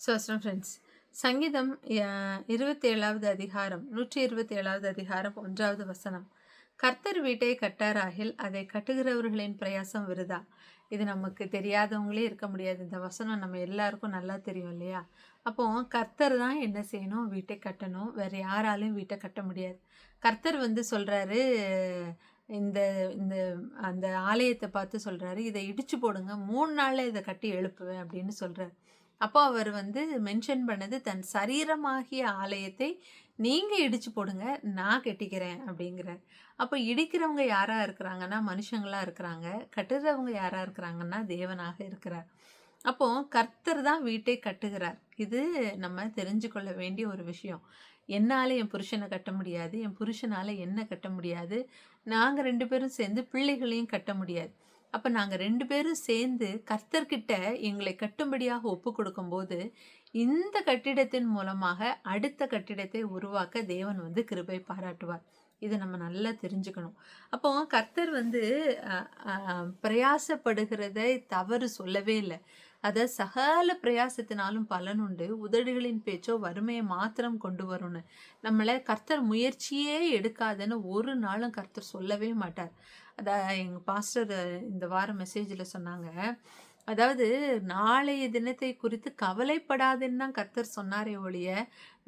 சோஸ்ரம் friends சங்கீதம் இருபத்தி ஏழாவது அதிகாரம் நூற்றி இருபத்தி ஏழாவது அதிகாரம் ஒன்றாவது வசனம். கர்த்தர் வீட்டை கட்டாராகில் அதை கட்டுகிறவர்களின் பிரயாசம் விருதா? இது நமக்கு தெரியாதவங்களே இருக்க முடியாது. இந்த வசனம் நம்ம எல்லாருக்கும் நல்லா தெரியும் இல்லையா? அப்போ கர்த்தர் தான் என்ன செய்யணும்? வீட்டை கட்டணும். வேறு யாராலையும் வீட்டை கட்ட முடியாது. கர்த்தர் வந்து சொல்கிறாரு இந்த இந்த அந்த ஆலயத்தை பார்த்து சொல்கிறாரு இதை இடிச்சு போடுங்க மூணு நாளில் இதை கட்டி எழுப்புவேன் அப்படின்னு சொல்கிறார் அப்போ அவர் வந்து மென்ஷன் பண்ணது தன் சரீரமாகிய ஆலயத்தை நீங்கள் இடிச்சு போடுங்க நான் கட்டிக்கிறேன் அப்படிங்கிறார். அப்போ இடிக்கிறவங்க யாராக இருக்கிறாங்கன்னா மனுஷங்களாக இருக்கிறாங்க. கட்டுறவங்க யாராக இருக்கிறாங்கன்னா தேவனாக இருக்கிறார். அப்போ கர்த்தர் தான் வீட்டை கட்டுகிறார். இது நம்ம தெரிஞ்சு கொள்ள வேண்டிய ஒரு விஷயம். என்னால் என் புருஷனை கட்ட முடியாது என் புருஷனால் என்ன கட்ட முடியாது நாங்கள் ரெண்டு பேரும் சேர்ந்து பிள்ளைகளையும் கட்ட முடியாது. அப்போ நாங்கள் ரெண்டு பேரும் சேர்ந்து கர்த்தர்கிட்ட எங்களை கட்டும்படியாக ஒப்பு கொடுக்கும்போது இந்த கட்டிடத்தின் மூலமாக அடுத்த கட்டிடத்தை உருவாக்க தேவன் வந்து கிருபை பாராட்டுவார். இதை நம்ம நல்லா தெரிஞ்சுக்கணும். அப்போ கர்த்தர் வந்து பிரயாசப்படுகிறதை தவறு சொல்லவே இல்லை. அதை சகல பிரயாசத்தினாலும் பலன் உண்டு. உதடுகளின் பேச்சோ வறுமையை மாத்திரம் கொண்டு வரும்னு. நம்மளை கர்த்தர் முயற்சியே எடுக்காதுன்னு ஒரு நாளும் கர்த்தர் சொல்லவே மாட்டார். அதான் எங்கள் பாஸ்டர் இந்த வாரம் மெசேஜில் சொன்னாங்க. அதாவது நாளைய தினத்தை குறித்து கவலைப்படாதுன்னு தான் கர்த்தர் சொன்னாரே ஒழிய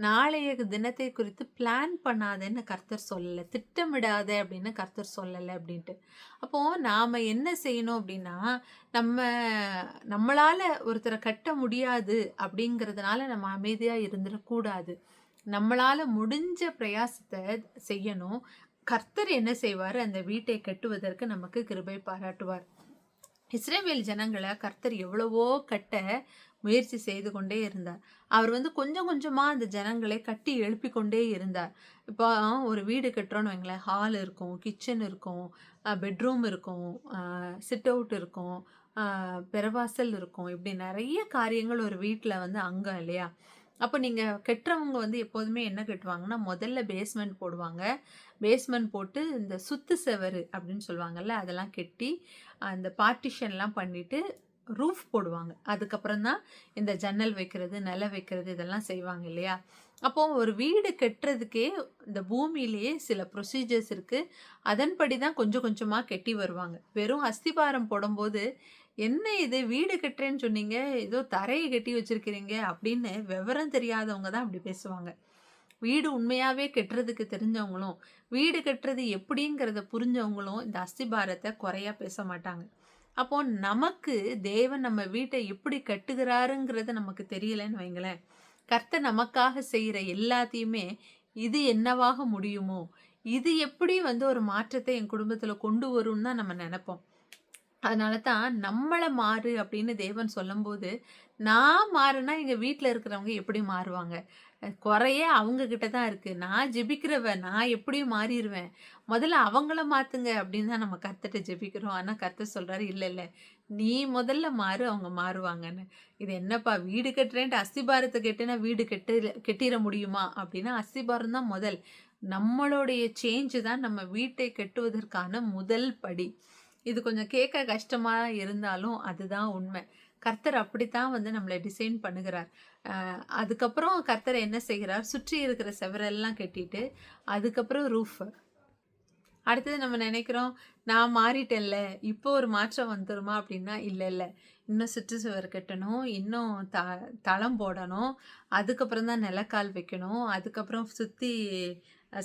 நாளைய தினத்தை குறித்து பிளான் பண்ணாதேன்னு கர்த்தர் சொல்லலை திட்டமிடாத அப்படின்னு கர்த்தர் சொல்லலை அப்படின்ட்டு. அப்போது நாம் என்ன செய்யணும் அப்படின்னா நம்ம நம்மளால் ஒருத்தரை கட்ட முடியாது அப்படிங்கிறதுனால நம்ம அமைதியாக இருந்துடக்கூடாது. நம்மளால் முடிஞ்ச பிரயாசத்தை செய்யணும். கர்த்தர் என்ன செய்வார்? அந்த வீட்டை கட்டுவதற்கு நமக்கு கிருபை பாராட்டுவார். இஸ்ரேவேல் ஜனங்களை கர்த்தர் எவ்வளவோ கட்ட முயற்சி செய்து கொண்டே இருந்தார். அவர் வந்து கொஞ்சம் கொஞ்சமாக அந்த ஜனங்களை கட்டி எழுப்பி கொண்டே இருந்தார். இப்போ ஒரு வீடு கட்டுறோன்னு வைங்களேன். ஹால் இருக்கும் கிச்சன் இருக்கும் பெட்ரூம் இருக்கும் சிட் அவுட் இருக்கும் பெரவாசல் இருக்கும். இப்படி நிறைய காரியங்கள் ஒரு வீட்டில் வந்து அங்கே இல்லையா? அப்போ நீங்கள் கட்டுறவங்க வந்து எப்போதுமே என்ன கட்டுவாங்கன்னா முதல்ல பேஸ்மெண்ட் போடுவாங்க. பேஸ்மெண்ட் போட்டு இந்த சுத்து செவரு அப்படின்னு சொல்லுவாங்கல்ல அதெல்லாம் கெட்டி அந்த பார்ட்டிஷன்லாம் பண்ணிவிட்டு ரூஃப் போடுவாங்க. அதுக்கப்புறம் தான் இந்த ஜன்னல் வைக்கிறது நில வைக்கிறது இதெல்லாம் செய்வாங்க இல்லையா? அப்போ ஒரு வீடு கட்டுறதுக்கே இந்த பூமியிலேயே சில ப்ரொசீஜர்ஸ் இருக்குது அதன்படி தான் கொஞ்சம் கொஞ்சமாக கெட்டி வருவாங்க. வெறும் அஸ்திபாரம் போடும்போது என்ன இது? வீடு கட்டுறேன்னு சொன்னீங்க. ஏதோ தரையை கட்டி வச்சிருக்கிறீங்க அப்படின்னு விவரம் தெரியாதவங்க தான் அப்படி பேசுவாங்க. வீடு உண்மையாகவே கட்டுறதுக்கு தெரிஞ்சவங்களும் வீடு கட்டுறது எப்படிங்கிறத புரிஞ்சவங்களும் இந்த அஸ்திபாரத்தை குறையாக பேச மாட்டாங்க. அப்போ நமக்கு தேவன் நம்ம வீட்டை எப்படி கட்டுகிறாருங்கிறது நமக்கு தெரியலன்னு வைங்களேன். கர்த்த நமக்காக செய்கிற எல்லாத்தையுமே இது என்னவாக முடியுமோ இது எப்படி வந்து ஒரு மாற்றத்தை என் குடும்பத்தில் கொண்டு வரும்னு தான் நம்ம நினைப்போம். அதனால தான் நம்மளை மாறு அப்படின்னு தேவன் சொல்லும்போது நான் மாறுனா எங்கள் வீட்டில் இருக்கிறவங்க எப்படி மாறுவாங்க? குறைய அவங்க கிட்ட தான் இருக்குது நான் ஜெபிக்கிறவ நான் எப்படியும் மாறிடுவேன் முதல்ல அவங்கள மாற்றுங்க அப்படின்னு தான் நம்ம கர்த்தட்ட ஜெபிக்கிறோம். ஆனால் கர்த்தர் சொல்கிறாரு இல்லை இல்லை. நீ முதல்ல மாறு அவங்க மாறுவாங்கன்னு. இது என்னப்பா வீடு கட்டுறேன்ட்டு அஸ்திபாரத்தை கெட்டுனா வீடு கெட்டு கெட்டிட முடியுமா? அப்படின்னா அஸ்திபாரம் தான் முதல். நம்மளுடைய சேஞ்சு தான் நம்ம வீட்டை கட்டுவதற்கான முதல் படி. இது கொஞ்சம் கேட்க கஷ்டமாக இருந்தாலும் அதுதான் உண்மை. கர்த்தர் அப்படித்தான் வந்து நம்மளை டிசைன் பண்ணுகிறார். அதுக்கப்புறம் கர்த்தர் என்ன செய்கிறார்? சுற்றி இருக்கிற செவரெல்லாம் கட்டிட்டு அதுக்கப்புறம் ரூஃப் அடுத்தது நம்ம நினைக்கிறோம் நான் மாறிட்டேன்ல இப்போ ஒரு மாற்றம் வந்துருமா அப்படின்னா இல்லை இல்லை. இன்னும் சுற்று சுவர் கட்டணும் இன்னும் த தளம் போடணும் அதுக்கப்புறம் தான் நிலக்கால் வைக்கணும் அதுக்கப்புறம் சுற்றி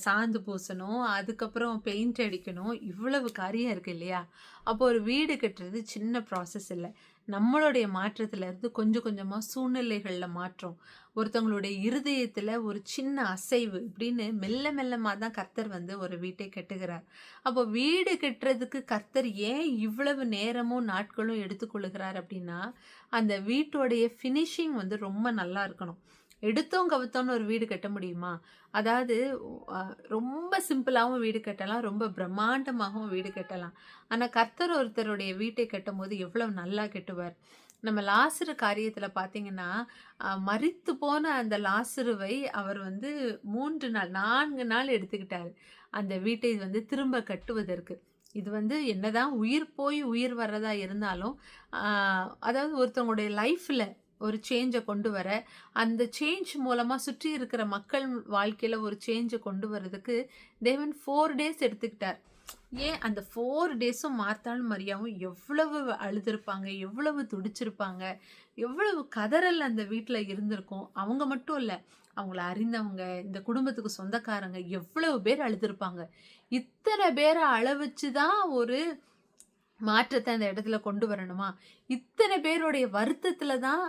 சாந்து பூசணும் அதுக்கப்புறம் பெயிண்ட் அடிக்கணும். இவ்வளவு காரியம் இருக்குது இல்லையா? அப்போ ஒரு வீடு கட்டுறது சின்ன ப்ராசஸ் இல்லை. நம்மளுடைய மாற்றத்துலேருந்து கொஞ்சம் கொஞ்சமாக சூழ்நிலைகளில் மாற்றம். ஒருத்தவங்களுடைய இருதயத்தில் ஒரு சின்ன அசைவு இப்படின்னு மெல்ல மெல்லமாக தான் கர்த்தர் வந்து ஒரு வீட்டை கட்டுகிறார். அப்போ வீடு கட்டுறதுக்கு கர்த்தர் ஏன் இவ்வளவு நேரமும் நாட்களும் எடுத்துக்கொள்கிறார் அப்படின்னா அந்த வீட்டோடைய ஃபினிஷிங் வந்து ரொம்ப நல்லா இருக்கணும். எடுத்தோம் கவுத்தோன்னு ஒரு வீடு கட்ட முடியுமா? அதாவது ரொம்ப சிம்பிளாகவும் வீடு கட்டலாம் ரொம்ப பிரம்மாண்டமாகவும் வீடு கட்டலாம். ஆனால் கர்த்தர் ஒருத்தருடைய வீட்டை கட்டும் போது எவ்வளோ நல்லா கட்டுவார். நம்ம லாசுரு காரியத்தில் பார்த்தீங்கன்னா மறித்து போன அந்த லாசுருவை அவர் வந்து மூன்று நாள் நான்கு நாள் எடுத்துக்கிட்டார். அந்த வீட்டை வந்து திரும்ப கட்டுவதற்கு. இது வந்து என்னதான் உயிர் போய் உயிர் வர்றதா இருந்தாலும் அதாவது ஒருத்தவங்களுடைய லைஃப்பில் ஒரு சேஞ்சை கொண்டு வர அந்த சேஞ்ச் மூலமாக சுற்றி இருக்கிற மக்கள் வாழ்க்கையில் ஒரு சேஞ்சை கொண்டு வர்றதுக்கு தேவன் ஃபோர் டேஸ் எடுத்துக்கிட்டார். ஏன் அந்த ஃபோர் டேஸும் மார்த்தாலும் மரியாவும் எவ்வளவு அழுதுருப்பாங்க எவ்வளவு துடிச்சிருப்பாங்க எவ்வளவு கதறல் அந்த வீட்டில் இருந்திருக்கும். அவங்க மட்டும் இல்லை அவங்கள அறிந்தவங்க இந்த குடும்பத்துக்கு சொந்தக்காரங்க எவ்வளவு பேர் அழுதுருப்பாங்க. இத்தனை பேரை அழவச்சு தான் ஒரு மாற்றத்தை அந்த இடத்துல கொண்டு வரணுமா? இத்தனை பேருடைய வருத்தத்தில் தான்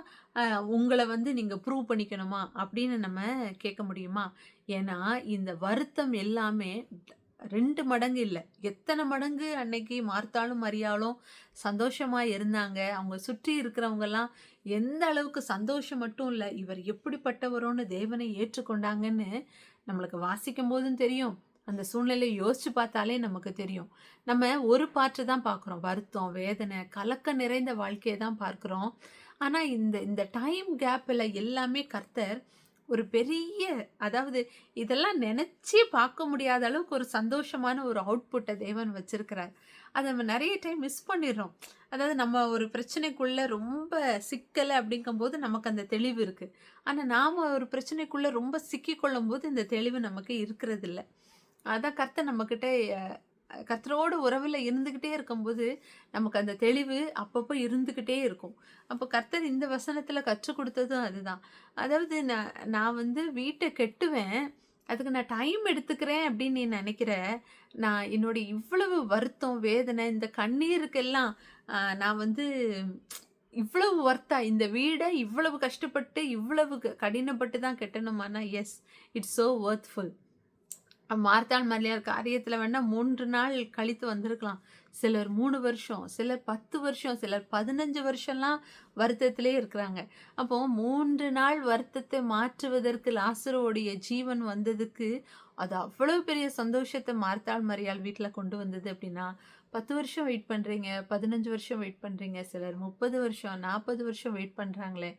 உங்களை வந்து நீங்கள் ப்ரூவ் பண்ணிக்கணுமா? அப்படின்னு நம்ம கேட்க முடியுமா? ஏன்னா இந்த வருத்தம் எல்லாமே ரெண்டு மடங்கு இல்லை. எத்தனை மடங்கு அன்னைக்கு மார்த்தாலும் மரியாலும் சந்தோஷமாக இருந்தாங்க. அவங்க சுற்றி இருக்கிறவங்கெல்லாம் எந்த அளவுக்கு சந்தோஷம் மட்டும் இல்லை இவர் எப்படிப்பட்டவரோன்னு தேவனை ஏற்றுக்கொண்டாங்கன்னு நம்மளுக்கு வாசிக்கும் போதும் தெரியும். அந்த சூழ்நிலையை யோசிச்சு பார்த்தாலே நமக்கு தெரியும். நம்ம ஒரு பாட்டு தான் பார்க்குறோம். வருத்தம் வேதனை கலக்க நிறைந்த வாழ்க்கையை தான் பார்க்குறோம். ஆனால் இந்த இந்த டைம் கேப்பில் எல்லாமே கர்த்தர் ஒரு பெரிய அதாவது இதெல்லாம் நினச்சி பார்க்க முடியாத அளவுக்கு ஒரு சந்தோஷமான ஒரு அவுட்புட்டை தேவன் வச்சுருக்கிறார். அதை நம்ம நிறைய டைம் மிஸ் பண்ணிடுறோம். அதாவது நம்ம ஒரு பிரச்சனைக்குள்ளே ரொம்ப சிக்கலை அப்படிங்கும்போது நமக்கு அந்த தெளிவு இருக்குது ஆனால் நாம் ஒரு பிரச்சனைக்குள்ளே ரொம்ப சிக்கிக்கொள்ளும் போது இந்த தெளிவு நமக்கு இருக்கிறதில்ல. அதான் கர்த்தர் நம்மக்கிட்ட கத்தரோட உறவில் இருந்துக்கிட்டே இருக்கும்போது நமக்கு அந்த தெளிவு அப்பப்போ இருந்துக்கிட்டே இருக்கும். அப்போ கர்த்தர் இந்த வசனத்தில் கற்றுக் கொடுத்ததும் அதுதான். அதாவது நான் நான் வந்து வீட்டை கெட்டுவேன் அதுக்கு நான் டைம் எடுத்துக்கிறேன் அப்படின்னு நீ நினைக்கிற நான் என்னுடைய இவ்வளவு வருத்தம் வேதனை இந்த கண்ணீருக்கெல்லாம் நான் வந்து இவ்வளவு ஒர்த்தா இந்த வீடை இவ்வளவு கஷ்டப்பட்டு இவ்வளவு க- கடினப்பட்டு தான் கெட்டணுமானா எஸ் இட்ஸ் ஸோ ஒர்த்ஃபுல் மார்த்தாள் மரியார் காரியத்தில் வேணால் மூன்று நாள் கழித்து வந்திருக்கலாம். சிலர் மூணு வருஷம் சிலர் பத்து வருஷம் சிலர் பதினஞ்சு வருஷம்லாம் வருத்தத்திலே இருக்கிறாங்க. அப்போ மூன்று நாள் வருத்தத்தை மாற்றுவதற்கு லாசரோடைய ஜீவன் வந்ததுக்கு அது அவ்வளோ பெரிய சந்தோஷத்தை மார்த்தாள் மரியாள் வீட்டில் கொண்டு வந்தது அப்படின்னா பத்து வருஷம் வெயிட் பண்ணுறீங்க பதினஞ்சு வருஷம் வெயிட் பண்ணுறீங்க சிலர் முப்பது வருஷம் நாற்பது வருஷம் வெயிட் பண்ணுறாங்களே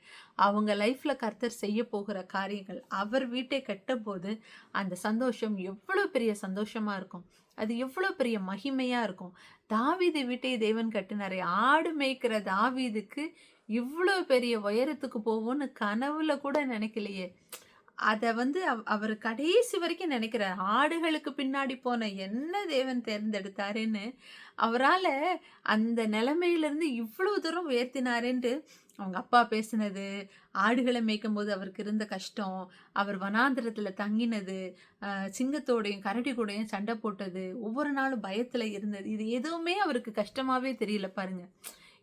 அவங்க லைஃப்பில் கர்த்தர் செய்ய போகிற காரியங்கள் அவர் வீட்டை கட்டும்போது அந்த சந்தோஷம் எவ்வளோ பெரிய சந்தோஷமாக இருக்கும். அது எவ்வளோ பெரிய மகிமையாக இருக்கும். தாவீது வீட்டை தேவன் கட்டினாரே. ஆடு மேய்க்கிற தாவீதுக்கு இவ்வளோ பெரிய உயரத்துக்கு போவோன்னு கனவுல கூட நினைக்கலையே. அதை வந்து அவ் அவர் கடைசி வரைக்கும் நினைக்கிறார். ஆடுகளுக்கு பின்னாடி போன என்ன தேவன் தேர்ந்தெடுத்தாருன்னு அவரால் அந்த நிலமையிலேருந்து இவ்வளோ தூரம் உயர்த்தினாருன்ட்டு அவங்க அப்பா பேசினது ஆடுகளை மேய்க்கும் போது அவருக்கு இருந்த கஷ்டம் அவர் வனாந்திரத்தில் தங்கினது சிங்கத்தோடையும் கரடி கூடையும் சண்டை போட்டது ஒவ்வொரு நாளும் பயத்தில் இருந்தது. இது எதுவுமே அவருக்கு கஷ்டமாகவே தெரியல பாருங்கள்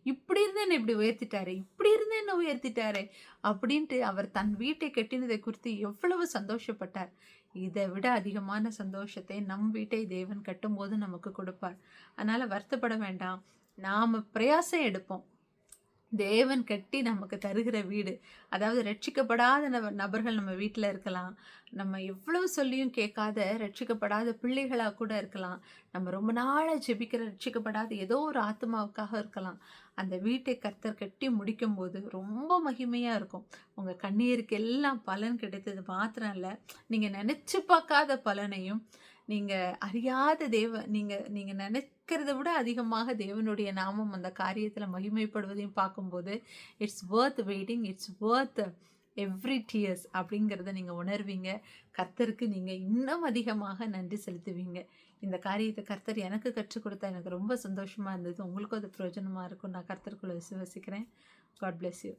இப்படி இருந்து என்னை இப்படி உயர்த்திட்டாரு இப்படி இருந்து என்னை உயர்த்திட்டாரே அப்படின்ட்டு அவர் தன் வீட்டை கட்டினதை குறித்து எவ்வளவு சந்தோஷப்பட்டார். இதை விட அதிகமான சந்தோஷத்தை நம் வீட்டை தேவன் கட்டும்போது நமக்கு கொடுப்பார். அதனால் வருத்தப்பட வேண்டாம். நாம் பிரயாசம் எடுப்போம். தேவன் கட்டி நமக்கு தருகிற வீடு. அதாவது ரட்சிக்கப்படாத நப நபர்கள் நம்ம வீட்டில் இருக்கலாம். நம்ம எவ்வளவு சொல்லியும் கேட்காத ரட்சிக்கப்படாத பிள்ளைகளாக கூட இருக்கலாம். நம்ம ரொம்ப நாளாக ஜெபிக்கிற ரட்சிக்கப்படாத ஏதோ ஒரு ஆத்மாவுக்காக இருக்கலாம். அந்த வீட்டை கர்த்தர் கட்டி முடிக்கும் போது ரொம்ப மகிமையாக இருக்கும். உங்கள் கண்ணீருக்கு எல்லாம் பலன் கிடைத்தது மாத்திரம் இல்லை. நீங்கள் நினச்சி பார்க்காத பலனையும் நீங்கள் அறியாத தேவ நீங்கள் நீங்கள் நினைக்கிறத விட அதிகமாக தேவனுடைய நாமம் அந்த காரியத்தில் மகிமைப்படுவதையும் பார்க்கும்போது it's worth waiting it's worth every tears அப்படிங்கிறத நீங்கள் உணர்வீங்க. கர்த்தருக்கு நீங்கள் இன்னும் அதிகமாக நன்றி செலுத்துவீங்க. இந்த காரியத்தை கர்த்தர் எனக்கு கற்றுக் கொடுத்தா எனக்கு ரொம்ப சந்தோஷமாக இருந்தது. உங்களுக்கும் அது பிரயோஜனமாக இருக்கும். நான் கர்த்தருக்குள்ளே விசுவசிக்கிறேன். God bless you